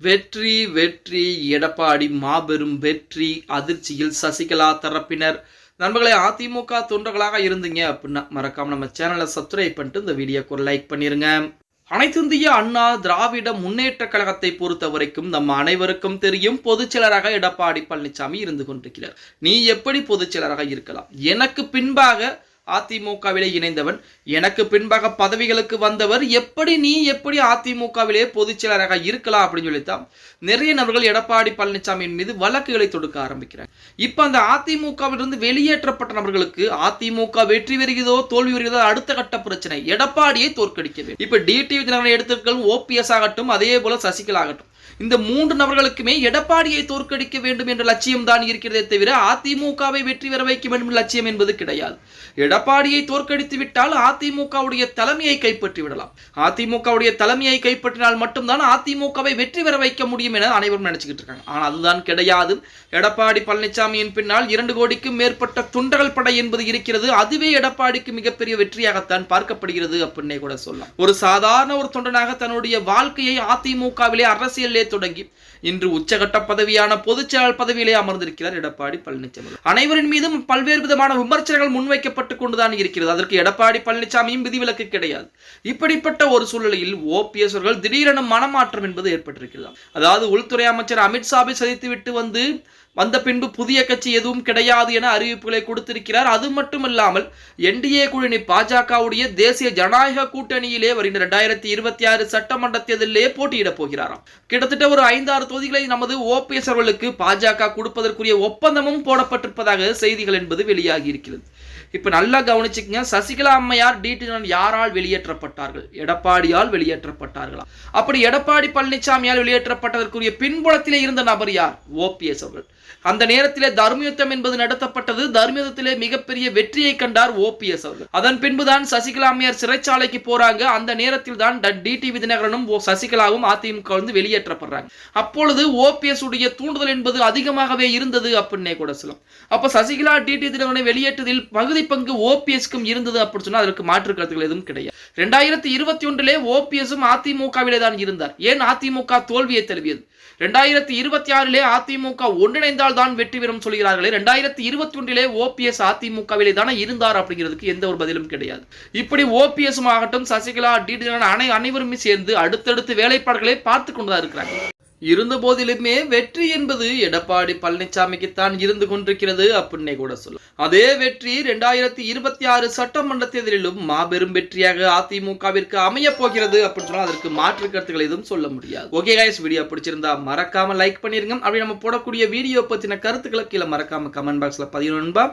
வெற்றி வெற்றி எடப்பாடி மாபெரும் வெற்றி அதிர்ச்சியில் சசிகலா தரப்பினர். நண்பர்களே அதிமுக தொண்டர்களாக இருந்தீங்க அப்படின்னா மறக்காம நம்ம சேனலை சப்ஸ்கிரைப் பண்ணிட்டு இந்த வீடியோக்கு ஒரு லைக் பண்ணிருங்க. அனைத்திந்திய அண்ணா திராவிட முன்னேற்ற கழகத்தை பொறுத்த வரைக்கும் நம்ம அனைவருக்கும் தெரியும் பொதுச்செயலராக எடப்பாடி பழனிசாமி இருந்து கொண்டிருக்கிறார். நீ எப்படி பொதுச்செயலராக இருக்கலாம்? எனக்கு பின்பாக அதிமுகவிலே இணைந்தவன். எனக்கு பின்பாக பதவிகளுக்கு வந்தவர் எப்படி நீ எப்படி அதிமுகவிலே பொதுச் செயலராக இருக்கலாம் அப்படின்னு சொல்லித்தான் நிறைய நபர்கள் எடப்பாடி பழனிசாமியின் மீது வழக்குகளை தொடுக்க ஆரம்பிக்கிறாங்க இப்ப அந்த அதிமுகவிலிருந்து வெளியேற்றப்பட்ட நபர்களுக்கு அதிமுக வெற்றி வருகிறதோ தோல்வி வருகிறதோ அடுத்த கட்ட பிரச்சனை. எடப்பாடியை தோற்கடிக்கிறது இப்போ இப்ப டிடிவி தினகரன் எடுத்துக்கள் ஓபிஎஸ் ஆகட்டும் அதே போல சசிகலா ஆகட்டும் இந்த மூன்று நபர்களுக்குமே எடப்பாடியை தோற்கடிக்க வேண்டும் என்ற லட்சியம் தான் இருக்கிறதே தவிர அதிமுகவை வெற்றி பெற வைக்க வேண்டும் என்ற லட்சியம் என்பது கிடையாது. எடப்பாடியை தோற்கடித்து விட்டால் அதிமுகவுடைய தலைமையை கைப்பற்றி விடலாம். அதிமுகவுடைய தலைமையை கைப்பற்றினால் மட்டும்தான் அதிமுகவை வெற்றி பெற வைக்க முடியும் என அனைவரும் நினைச்சுக்கிட்டு இருக்காங்க. ஆனால் அதுதான் கிடையாது. எடப்பாடி பழனிசாமியின் பின்னால் இரண்டு கோடிக்கும் மேற்பட்ட துண்டகள் படை என்பது இருக்கிறது. அதுவே எடப்பாடிக்கு மிகப்பெரிய வெற்றியாகத்தான் பார்க்கப்படுகிறது அப்படின்னே கூட சொல்லலாம். ஒரு சாதாரண ஒரு தொண்டனாக தன்னுடைய வாழ்க்கையை அதிமுகவிலே அரசியல் அரசியலிலே தொடங்கி இன்று உச்சகட்ட பதவியான பொதுச் செயலாளர் பதவியிலே அமர்ந்திருக்கிறார் எடப்பாடி பழனிசாமி. அனைவரின் மீதும் பல்வேறு விதமான விமர்சனங்கள் முன்வைக்கப்பட்டு கொண்டுதான் இருக்கிறது. அதற்கு எடப்பாடி பழனிசாமியும் விதிவிலக்கு கிடையாது. இப்படிப்பட்ட ஒரு சூழ்நிலையில் ஓபிஎஸ் அவர்கள் திடீரென மனமாற்றம் என்பது ஏற்பட்டிருக்கிறது. அதாவது உள்துறை அமைச்சர் அமித்ஷாவை சதித்து விட்டு வந்து வந்த பின்பு புதிய கட்சி எதுவும் கிடையாது என அறிவிப்புகளை கொடுத்திருக்கிறார். அது மட்டுமல்லாமல் என்டிஏ குழுனி பாஜகவுடைய தேசிய ஜனநாயக கூட்டணியிலே வருகின்ற இரண்டாயிரத்தி இருபத்தி ஆறு சட்டமன்ற தேர்தலிலே போட்டியிடப் போகிறாராம். கிட்டத்தட்ட ஒரு ஐந்தாறு தொகுதிகளை நமது ஓபிஎஸ் அவர்களுக்கு பாஜக கொடுப்பதற்குரிய ஒப்பந்தமும் போடப்பட்டிருப்பதாக செய்திகள் என்பது வெளியாகி இருக்கிறது. இப்ப நல்லா கவனிச்சுக்கங்க. சசிகலா அம்மையார் டிடிஎன் யாரால் வெளியேற்றப்பட்டார்கள்? எடப்பாடியால் வெளியேற்றப்பட்டார்களா? அப்படி எடப்பாடி பழனிசாமியால் வெளியேற்றப்பட்டதற்குரிய பின்புலத்திலே இருந்த நபர் யார்? ஓபிஎஸ் அவர்கள். அந்த நேரத்திலே தர்மயுத்தம் என்பது நடத்தப்பட்டது. தர்மயுத்தத்திலே மிகப்பெரிய வெற்றியை கண்டார் ஓபிஎஸ் அவர்கள். அதன் பின்புதான் சசிகலா அம்மையார் சிறைச்சாலைக்கு போறாங்க. அந்த நேரத்தில் தான் டிடிவி தினகரனும் ஓ- சசிகலாவும் அதிமுக வந்து வெளியேற்றப்படுறாங்க. அப்பொழுது ஓபிஎஸ் உடைய தூண்டுதல் என்பது அதிகமாகவே இருந்தது அப்படின்னே கூட சொல்லலாம். அப்ப சசிகலா டிடி தினகரனை வெளியேற்றதில் பகுதி பங்கு ஓபிஎஸ்க்கும் இருந்தது அப்படின்னு சொன்னா அதற்கு மாற்று கருத்துக்கள் எதுவும் கிடையாது. ரெண்டாயிரத்தி இருபத்தி ஒன்றிலே ஓபிஎஸும் அதிமுகவிலே தான் இருந்தார். ஏன் அதிமுக தோல்வியை தழுவியது? ரெண்டாயிரத்தி இருபத்தி ஆறிலே அதிமுக ஒன்றிணைந்தால் தான் வெற்றி பெறும் சொல்கிறார்களே. ரெண்டாயிரத்தி இருபத்தி ஒன்றிலே ஓபிஎஸ் அதிமுகவிலே தானே இருந்தார் அப்படிங்கிறதுக்கு எந்த ஒரு பதிலும் கிடையாது. இப்படி ஓபிஎஸ் ஆகட்டும் சசிகலா டிடி அனை அனைவருமே சேர்ந்து அடுத்தடுத்து வேலைப்பாடுகளை பார்த்து கொண்டுதான் இருக்கிறாங்க. இருந்த போதிலுமே வெற்றி என்பது எடப்பாடி பழனிசாமிக்குத்தான் இருந்து கொண்டிருக்கிறது அப்படின்னே கூட சொல்லும் அதே வெற்றி ரெண்டாயிரத்தி இருபத்தி ஆறு சட்டமன்ற தேர்தலிலும் மாபெரும் வெற்றியாக அதிமுகவிற்கு அமைய போகிறது அப்படின்னு அதற்கு மாற்று கருத்துக்கள் எதுவும் சொல்ல முடியாது. ஓகே கைஸ் வீடியோ பிடிச்சிருந்தா மறக்காம லைக் பண்ணிருங்க. அப்படி நம்ம போடக்கூடிய வீடியோ பத்தின கருத்துக்களை கீழே மறக்காம கமெண்ட் பாக்ஸ்ல பதினொன்பா